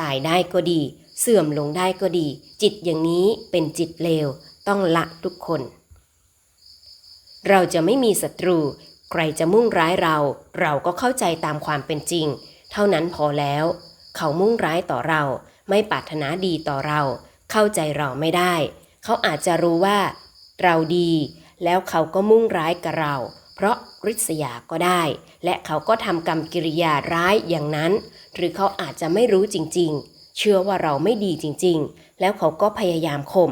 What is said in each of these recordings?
ตายได้ก็ดี เสื่อมลงได้ก็ดี จิตอย่างนี้เป็นจิตเลว ต้องละทุกคน เราจะไม่มีศัตรู ใครจะมุ่งร้ายเรา เราก็เข้าใจตามความเป็นจริง เท่านั้นพอแล้ว เขามุ่งร้ายต่อเรา ไม่ปรารถนาดีต่อเรา เข้าใจเราไม่ได้ เขาอาจจะรู้ว่า เราดี แล้วเขาก็มุ่งร้ายกับเรา เพราะริษยาก็ได้ และเขาก็ทำกรรมกิริยาร้ายอย่างนั้น หรือเขาอาจจะไม่รู้จริงๆ เชื่อว่าเราไม่ดีจริงๆ แล้วเขาก็พยายามข่ม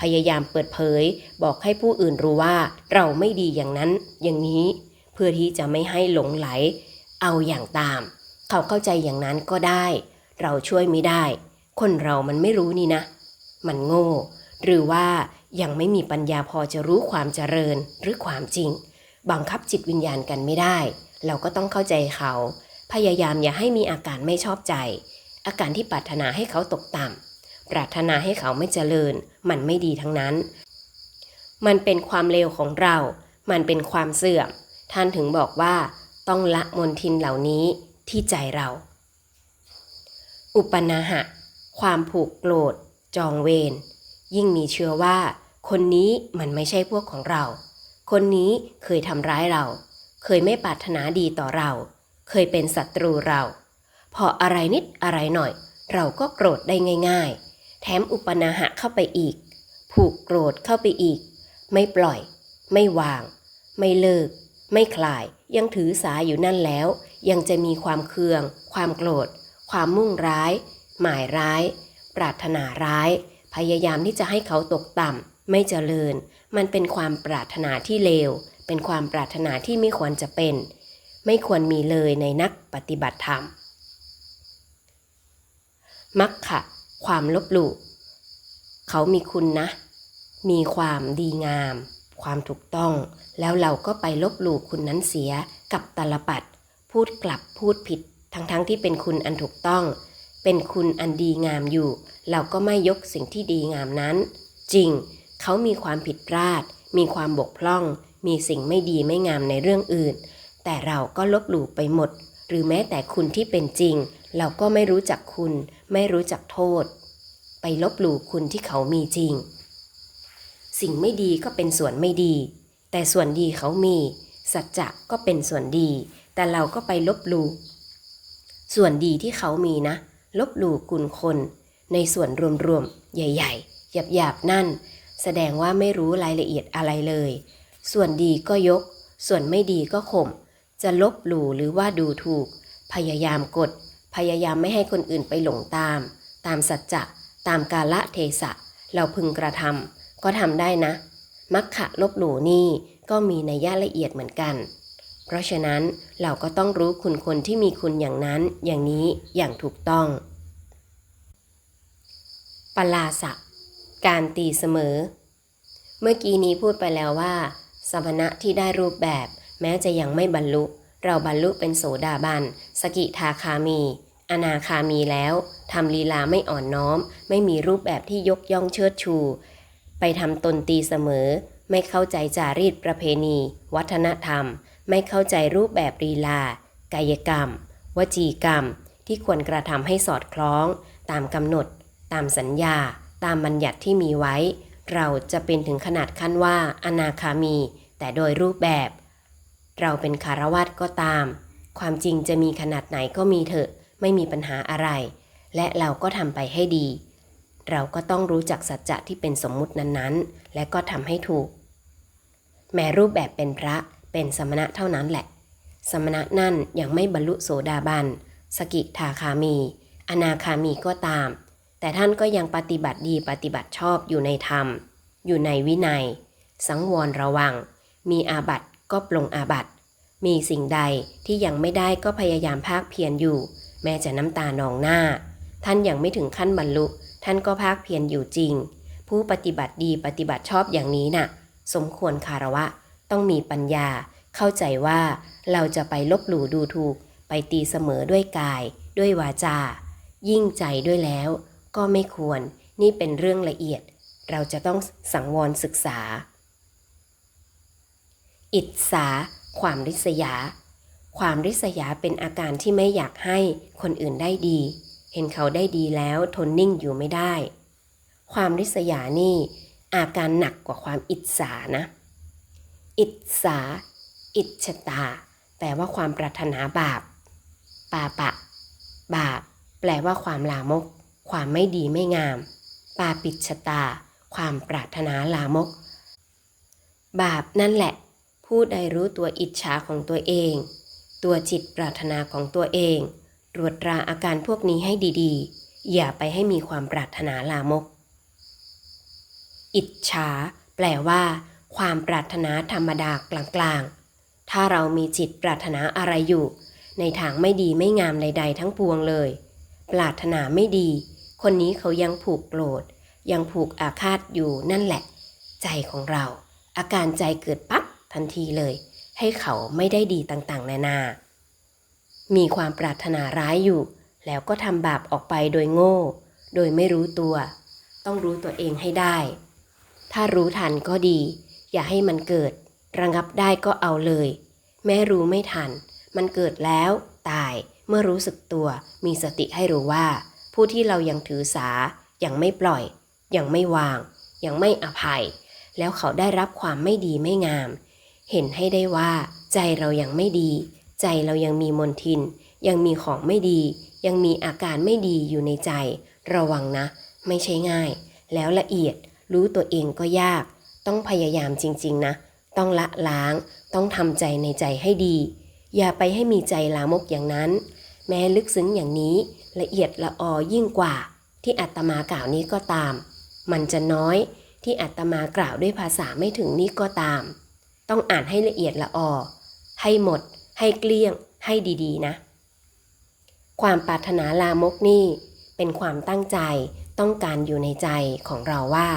พยายามเปิดเผย บอกให้ผู้อื่นรู้ว่าเราไม่ดีอย่างนั้น อย่างนี้ เพื่อที่จะไม่ให้หลงไหล เอาอย่างตาม เขาเข้าใจอย่างนั้นก็ได้ เราช่วยไม่ได้ คนเรามันไม่รู้นี่นะ มันโง่ หรือว่ายังไม่มีปัญญาพอจะรู้ความเจริญหรือความจริง บังคับจิตวิญญาณกันไม่ได้ เราก็ต้องเข้าใจเขา พยายามอย่าให้มีอาการไม่ชอบใจ อาการที่ปรารถนาให้เขาตกต่ำปรารถนาให้เขาไม่เจริญ มันไม่ดีทั้งนั้น มันเป็นความเลวของเรา มันเป็นความเสื่อม ท่านถึงบอกว่า ต้องละมนทินเหล่านี้ที่ใจเรา อุปนาหะ ความผูกโกรธ จองเวร ยิ่งมีเชื่อว่า คนนี้มันไม่ใช่พวกของเรา คนนี้เคยทำร้ายเรา เคยไม่ปรารถนาดีต่อเรา เคยเป็นศัตรูเรา พออะไรนิดอะไรหน่อย เราก็โกรธได้ง่าย ๆ แถมอุปนาหะเข้าไปอีก ผูกโกรธเข้าไปอีก ไม่ปล่อย ไม่วาง ไม่เลิก ไม่คลาย ยังถือสาอยู่นั่นแล้ว ยังจะมีความเคือง ความโกรธ ความมุ่งร้าย หมายร้าย ปรารถนาร้าย พยายามที่จะให้เขาตกต่ำไม่เจริญ มันเป็นความปรารถนาที่เลวเป็นความปรารถนาที่ไม่ควรจะเป็น ไม่ควรมีเลยในนักปฏิบัติธรรม มักขะ ความลบหลู่เขามีคุณนะ มีความดีงาม ความถูกต้อง แล้วเราก็ไปลบหลู่คุณนั้นเสียกับตลปัด พูดกลับพูดผิด ทั้งๆทที่เป็นคุณอันถูกต้อง เป็นคุณอันดีงามอยู่ เราก็ไม่ยกสิ่งที่ดีงามนั้น จริง เขามีความผิดพลาด มีความบกพร่อง มีสิ่งไม่ดีไม่งามในเรื่องอื่น แต่เราก็ลบหลู่ไปหมด หรือแม้แต่คุณที่เป็นจริง เราก็ไม่รู้จักคุณ ไม่รู้จักโทษ ไปลบหลู่คุณที่เขามีจริง สิ่งไม่ดีก็เป็นส่วนไม่ดี แต่ส่วนดีเขามี สัจจะก็เป็นส่วนดี แต่เราก็ไปลบหลู่ส่วนดีที่เขามีนะ ลบหลู่กุลคน ในส่วนรวมๆ ใหญ่ๆ หยาบๆ นั่น แสดงว่าไม่รู้รายละเอียดอะไรเลย ส่วนดีก็ยก ส่วนไม่ดีก็ข่ม จะลบหลู่หรือว่าดูถูก พยายามกด พยายามไม่ให้คนอื่นไปหลงตาม ตามสัจจะตามกาละเทศะ เราพึงกระทำก็ทำได้นะ มักขะลบหลู่นี่ก็มีในย่าละเอียดเหมือนกัน เพราะฉะนั้นเราก็ต้องรู้คุณคนที่มีคุณอย่างนั้น อย่างนี้อย่างถูกต้อง ปลาสะ การตีเสมอ เมื่อกี้นี้พูดไปแล้วว่าสมณะที่ได้รูปแบบ แม้จะยังไม่บรรลุ เราบรรลุเป็นโสดาบัน สกิทาคามี อนาคามีแล้ว ทำลีลาไม่อ่อนน้อม ไม่มีรูปแบบที่ยกย่องเชิดชู ไปทำตนตีเสมอ ไม่เข้าใจจารีตประเพณี วัฒนธรรม ไม่เข้าใจรูปแบบลีลา กายกรรม วจีกรรม ที่ควรกระทำให้สอดคล้อง ตามกำหนด ตามสัญญา ตามบัญญัติที่มีไว้ เราจะเป็นถึงขนาดขั้นว่าอนาคามี แต่โดยรูปแบบ เราเป็นคารวาสก็ตาม ความจริงจะมีขนาดไหนก็มีเถอะ ไม่มีปัญหาอะไร และเราก็ทำไปให้ดี เราก็ต้องรู้จักสัจจะที่เป็นสมมุตินั้นๆ และก็ทำให้ถูก แม้รูปแบบเป็นพระเป็นสมณะเท่านั้นแหละ สมณะนั่นยังไม่บรรลุโสดาบัน สกิทาคามี อนาคามีก็ตาม แต่ท่านก็ยังปฏิบัติดีปฏิบัติชอบอยู่ในธรรม อยู่ในวินัย สังวรระวัง มีอาบัติ ก็ปลงอาบัติ มีสิ่งใดที่ยังไม่ได้ก็พยายามภาคเพียรอยู่ แม้จะน้ำตานองหน้า ท่านยังไม่ถึงขั้นบรรลุ ท่านก็ภาคเพียรอยู่จริง ผู้ปฏิบัติดีปฏิบัติชอบอย่างนี้น่ะ สมควรคารวะ ต้องมีปัญญา เข้าใจว่าเราจะไปลบหลู่ดูถูก ไปตีเสมอด้วยกาย ด้วยวาจา ยิ่งใจด้วยแล้ว ก็ไม่ควร นี่เป็นเรื่องละเอียด เราจะต้องสังวรศึกษา อิจฉาความริษยา ความริษยาเป็นอาการที่ไม่อยากให้คนอื่นได้ดี เห็นเขาได้ดีแล้วทนนิ่งอยู่ไม่ได้ ความริษยานี่อาการหนักกว่าความอิจฉานะ อิจฉาอิจฉตา แปลว่าความปรารถนาบาป ปาปะ บาป แปลว่าความลามก ความไม่ดีไม่งาม ปาปิจฉตา ความปรารถนาลามก บาปนั่นแหละ ผู้ใดรู้ตัวอิจฉาของตัวเอง ตัวจิตปรารถนาของตัวเองตรวจตราอาการพวกนี้ให้ดีๆ อย่าไปให้มีความปรารถนาลามก อิจฉา แปลว่า ความปรารถนาธรรมดากลางๆ ถ้าเรามีจิตปรารถนาอะไรอยู่ ในทางไม่ดีไม่งามใด ๆ ทั้งปวงเลย ปรารถนาไม่ดี คนนี้เขายังผูกโกรธ ยังผูกอาฆาตอยู่นั่นแหละ ใจของเรา อาการใจเกิดปั๊บ ทันทีเลย ให้เขาไม่ได้ดีต่างๆ นานา มีความปรารถนาร้ายอยู่ แล้วก็ทำบาปออกไปโดยโง่ โดยไม่รู้ตัว ต้องรู้ตัวเองให้ได้ ถ้ารู้ทันก็ดี อย่าให้มันเกิด ระงับได้ก็เอาเลย แม้รู้ไม่ทัน มันเกิดแล้วตายเมื่อรู้สึกตัวมีสติให้รู้ว่า ผู้ที่เรายังถือสา ยังไม่ปล่อย ยังไม่วาง ยังไม่อภัย แล้วเขาได้รับความไม่ดีไม่งาม เห็นให้ได้ว่า ใจเรายังไม่ดี ใจเรายังมีมนทิน ยังมีของไม่ดี ยังมีอาการไม่ดีอยู่ในใจ ระวังนะ ไม่ใช่ง่าย แล้วละเอียดรู้ตัวเองก็ยาก ต้องพยายามจริง ๆ นะ ต้องละล้าง ต้องทำใจในใจให้ดี อย่าไปให้มีใจลามกอย่างนั้น แม้ลึกซึ้งอย่างนี้ละเอียดละออยิ่งกว่า ที่อาตมากล่าวนี้ก็ตาม มันจะน้อยที่อาตมากล่าวด้วยภาษาไม่ถึงนี้ก็ตาม ต้องอ่านให้ละเอียดละออ ให้หมด ให้เกลี้ยง ให้ดีๆ นะ ความปรารถนาลามกนี่ เป็นความตั้งใจต้องการอยู่ในใจของเราว่า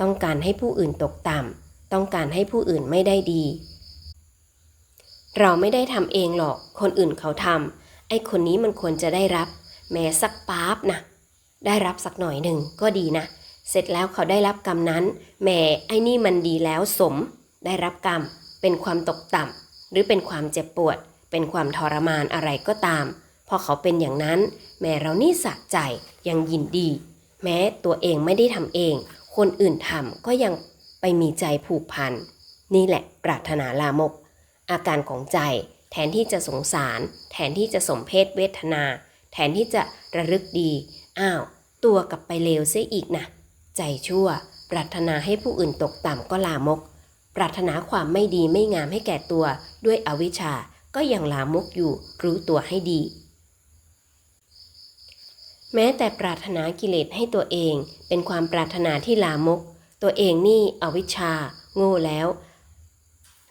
ต้องการให้ผู้อื่นตกต่ำต้องการให้ผู้อื่นไม่ได้ดี เราไม่ได้ทำเองหรอก คนอื่นเขาทำไอ้คนนี้มันควรจะได้รับ แม้สักป๊าบนะได้รับสักหน่อยหนึ่งก็ดีนะ เสร็จแล้วเขาได้รับกรรมนั้นแหมไอ้นี่มันดีแล้วสม ได้รับกรรม เป็นความตกต่ำหรือเป็นความเจ็บปวด เป็นความทรมานอะไรก็ตาม พอเขาเป็นอย่างนั้น แม้เรานี่สะใจยังยินดี แม้ตัวเองไม่ได้ทำเอง คนอื่นทำก็ยังไปมีใจผูกพัน นี่แหละปรารถนาลามก อาการของใจ แทนที่จะสงสาร แทนที่จะสมเพศเวทนา แทนที่จะระลึกดี อ้าว ตัวกลับไปเลวเสียอีกนะ ใจชั่ว ปรารถนาให้ผู้อื่นตกต่ำก็ลามก ปรารถนาความไม่ดีไม่งามให้แก่ตัว ด้วยอวิชชา ก็ยังลามกอยู่ รู้ตัวให้ดี แม้แต่ปรารถนากิเลสให้ตัวเอง เป็นความปรารถนาที่ลามก ตัวเองนี่อวิชชา โง่แล้ว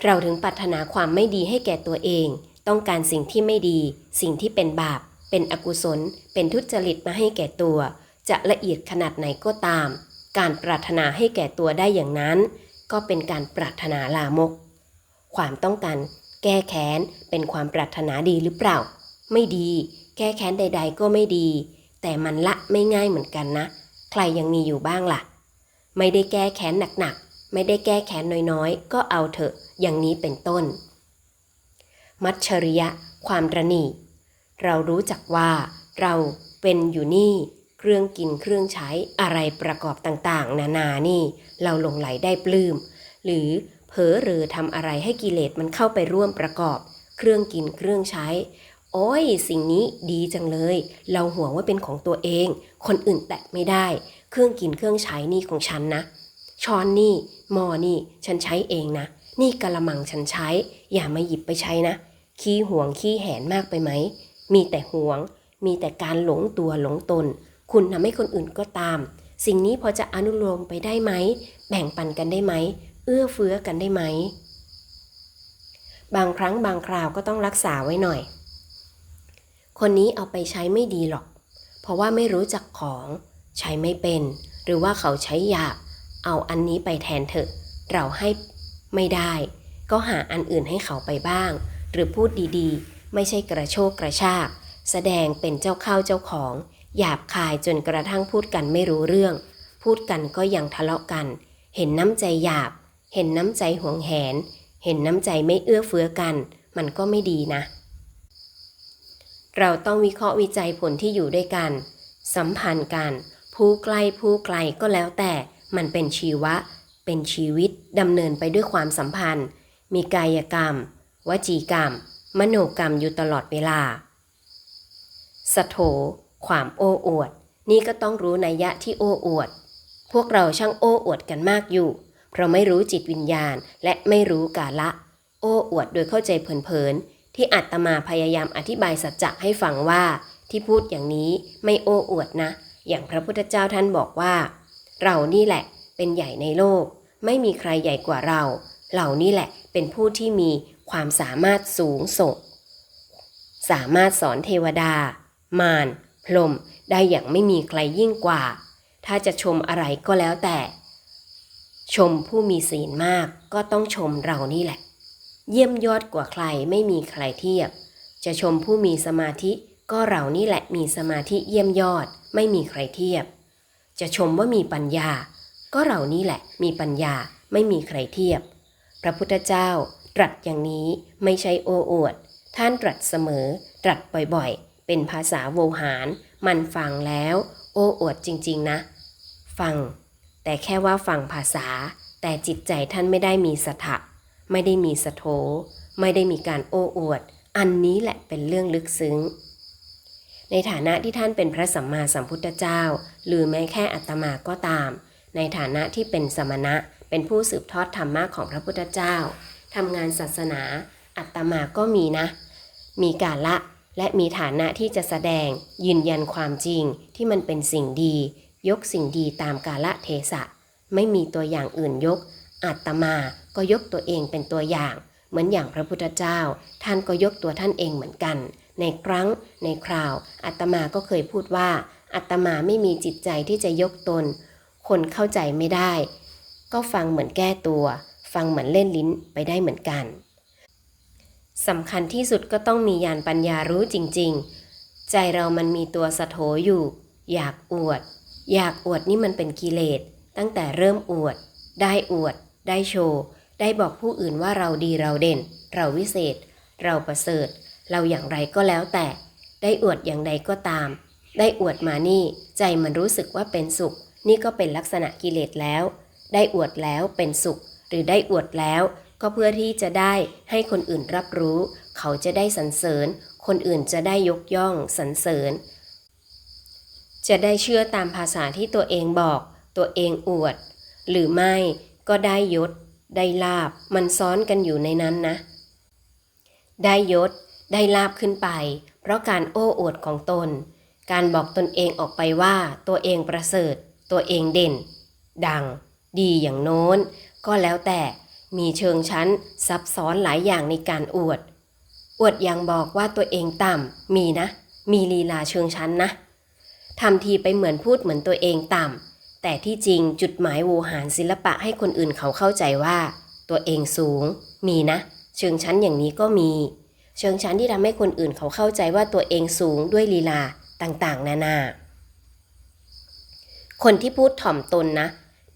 เราถึงปรารถนาความไม่ดีให้แก่ตัวเอง ต้องการสิ่งที่ไม่ดี สิ่งที่เป็นบาป เป็นอกุศล เป็นทุจริตมาให้แก่ตัว จะละเอียดขนาดไหนก็ตาม การปรารถนาให้แก่ตัวได้อย่างนั้น ก็เป็นการปรารถนาลามก ความต้องการแก้แค้นเป็นความปรารถนาดีหรือเปล่า ไม่ดี แก้แค้นใด ๆ ก็ไม่ดี แต่มันละไม่ง่ายเหมือนกันนะ ใครยังมีอยู่บ้างล่ะ ไม่ได้แก้แค้นหนักๆ ไม่ได้แก้แค้นน้อยๆ ก็เอาเถอะ อย่างนี้เป็นต้น มัชชริยะ ความระนีเรารู้จักว่า เราเป็นอยู่นี่ เครื่องกินเครื่องใช้อะไรประกอบต่างๆ นานานี่ เราหลงไหลได้ปลื้ม หรือเผลอหรือทำอะไรให้กิเลสมันเข้าไปร่วมประกอบ เครื่องกินเครื่องใช้ โอ้ย สิ่งนี้ดีจังเลย เราห่วงว่าเป็นของตัวเอง คนอื่นแตะไม่ได้ เครื่องกินเครื่องใช้นี่ของฉันนะ ช้อนนี่หม้อนี่ฉันใช้เองนะ นี่กะละมังฉันใช้ อย่ามาหยิบไปใช้นะ ขี้ห่วงขี้แหนมากไปไหมมีแต่ห่วง มีแต่การหลงตัวหลงตน คุณทำให้คนอื่นก็ตาม สิ่งนี้พอจะอนุโลมไปได้ไหม แบ่งปันกันได้ไหม เอื้อเฟื้อกันได้ไหม บางครั้งบางคราวก็ต้องรักษาไว้หน่อย คนนี้เอาไปใช้ไม่ดีหรอก เพราะว่าไม่รู้จักของใช้ไม่เป็น หรือว่าเขาใช้ยากเอาอันนี้ไปแทนเถอะ เราให้ไม่ได้ ก็หาอันอื่นให้เขาไปบ้าง หรือพูดดีๆ ไม่ใช่กระโชกกระชาก แสดงเป็นเจ้าเข้าเจ้าของ หยาบคายจนกระทั่งพูดกันไม่รู้เรื่อง พูดกันก็ยังทะเลาะกัน เห็นน้ำใจหยาบ เห็นน้ำใจหวงแหน เห็นน้ำใจไม่เอื้อเฟื้อกัน มันก็ไม่ดีนะ เราต้องวิเคราะห์วิจัยผลที่อยู่ด้วยกัน สัมพันธ์กัน ผู้ใกล้ผู้ไกลก็แล้วแต่ มันเป็นชีวะ เป็นชีวิตดำเนินไปด้วยความสัมพันธ์ มีกายกรรม วจีกรรม มโนกรรมอยู่ตลอดเวลาสโถ ความโอ้อวด นี่ก็ต้องรู้นัยยะที่โอ้อวด พวกเราช่างโอ้อวดกันมากอยู่ เพราะไม่รู้จิตวิญญาณและไม่รู้กาละ โอ้อวดโดยเข้าใจเผินๆที่อาตมาพยายามอธิบายสัจจะให้ฟังว่า ที่พูดอย่างนี้ไม่โอ้อวดนะ อย่างพระพุทธเจ้าท่านบอกว่า เรานี่แหละเป็นใหญ่ในโลก ไม่มีใครใหญ่กว่าเรา เหล่านี่แหละเป็นผู้ที่มีความสามารถสูงส่งสามารถสอนเทวดา มาร พรมได้อย่างไม่มีใครยิ่งกว่า ถ้าจะชมอะไรก็แล้วแต่ ชมผู้มีศีลมากก็ต้องชมเรานี่แหละ เยี่ยมยอดกว่าใครไม่มีใครเทียบ จะชมผู้มีสมาธิก็เรานี่แหละมีสมาธิเยี่ยมยอดไม่มีใครเทียบ จะชมว่ามีปัญญา ก็เรานี่แหละมีปัญญาไม่มีใครเทียบ พระพุทธเจ้าตรัสอย่างนี้ไม่ใช่โอ้อวด ท่านตรัสเสมอ ตรัสบ่อยๆ เป็นภาษาโวหาร มันฟังแล้ว โอ้อวดจริงๆนะ ฟัง แต่แค่ว่าฟังภาษา แต่จิตใจท่านไม่ได้มีสถะ ไม่ได้มีสโถ ไม่ได้มีการโอ้อวด อันนี้แหละเป็นเรื่องลึกซึ้ง ในฐานะที่ท่านเป็นพระสัมมาสัมพุทธเจ้า หรือแม้แค่อัตมาก็ตาม ในฐานะที่เป็นสมณะ เป็นผู้สืบทอดธรรมะของพระพุทธเจ้าทำงานศาสนาอัตมาก็มีนะ มีการละ และมีฐานะที่จะแสดงยืนยันความจริงที่มันเป็นสิ่งดี ยกสิ่งดีตามกาละเทศะ ไม่มีตัวอย่างอื่นยกอัตมาก็ยกตัวเองเป็นตัวอย่าง เหมือนอย่างพระพุทธเจ้า ท่านก็ยกตัวท่านเองเหมือนกัน ในครั้งในคราวอัตมาก็เคยพูดว่าอัตมาไม่มีจิตใจที่จะยกตน คนเข้าใจไม่ได้ ก็ฟังเหมือนแก้ตัว ฟังเหมือนเล่นลิ้นไปได้เหมือนกัน สำคัญที่สุดก็ต้องมียานปัญญารู้จริง ๆ ใจเรามันมีตัวสะโถอยู่ อยากอวด อยากอวดนี่มันเป็นกิเลส ตั้งแต่เริ่มอวด ได้อวด ได้โชว์ ได้บอกผู้อื่นว่าเราดีเราเด่น เราวิเศษ เราประเสริฐ เราอย่างไรก็แล้วแต่ ได้อวดอย่างใดก็ตาม ได้อวดมานี่ ใจมันรู้สึกว่าเป็นสุข นี่ก็เป็นลักษณะกิเลสแล้ว ได้อวดแล้วเป็นสุข หรือได้อวดแล้ว ก็เพื่อที่จะได้ให้คนอื่นรับรู้ เขาจะได้สรรเสริญ คนอื่นจะได้ยกย่องสรรเสริญ จะได้เชื่อตามภาษาที่ตัวเองบอก ตัวเองอวด หรือไม่ก็ได้ยศ ได้ลาบ มันซ้อนกันอยู่ในนั้นนะ ได้ยศ ได้ลาบขึ้นไป เพราะการโอ้อวดของตน การบอกตนเองออกไปว่าตัวเองประเสริฐ ตัวเองเด่น ดัง ดีอย่างโน้น ก็แล้วแต่ มีเชิงชั้นซับซ้อนหลายอย่างในการอวด อวดอย่างบอกว่าตัวเองต่ำมีนะ มีลีลาเชิงชั้นนะทำทีไปเหมือนพูดเหมือนตัวเองต่ำแต่ที่จริงจุดหมายโวหารศิลปะให้คนอื่นเขาเข้าใจว่า ตัวเองสูง มีนะ เชิงชั้นอย่างนี้ก็มี เชิงชั้นที่ทำให้คนอื่นเขาเข้าใจว่าตัวเองสูงด้วยลีลาต่างๆ นานา คนที่พูดถ่อมตนนะ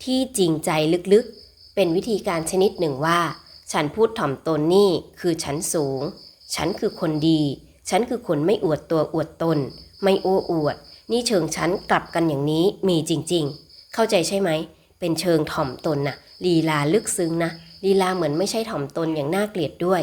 ที่จริงใจลึกๆ เป็นวิธีการชนิดหนึ่งว่า ฉันพูดถ่อมตนนี่คือฉันสูง ฉันคือคนดี ฉันคือคนไม่อวดตัวอวดตน ไม่โอ้อวด นี่เชิงฉันกลับกันอย่างนี้มีจริงๆ เข้าใจใช่ไหม เป็นเชิงถ่อมตนนะลีลาลึกซึ้งนะลีลาเหมือนไม่ใช่ถ่อมตนอย่างน่าเกลียดด้วย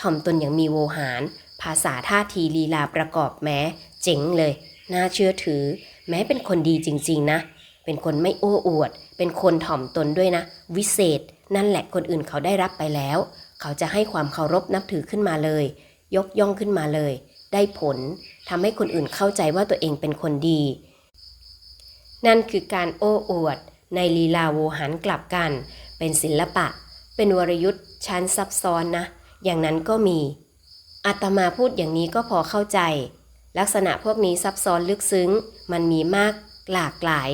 ถ่อมตนอย่างมีโวหาร ภาษาท่าทีลีลาประกอบแม้ เจ๋งเลย น่าเชื่อถือ แม้เป็นคนดีจริง ๆ นะ เป็นคนไม่โอ้อวด เป็นคนถ่อมตนด้วยนะ วิเศษ นั่นแหละคนอื่นเขาได้รับไปแล้ว เขาจะให้ความเคารพนับถือขึ้นมาเลย ยกย่องขึ้นมาเลย ได้ผลทำให้คนอื่นเข้าใจว่าตัวเองเป็นคนดี นั่นคือการโอ้อวด ในลีลาโวหารกลับกัน เป็นศิลปะ เป็นวรยุทธ์ชั้นซับซ้อนนะ อย่างนั้นก็มีอาตมาพูดอย่างนี้ก็พอเข้าใจ ลักษณะพวกนี้ซับซ้อนลึกซึ้ง มันมีมากหลากหลาย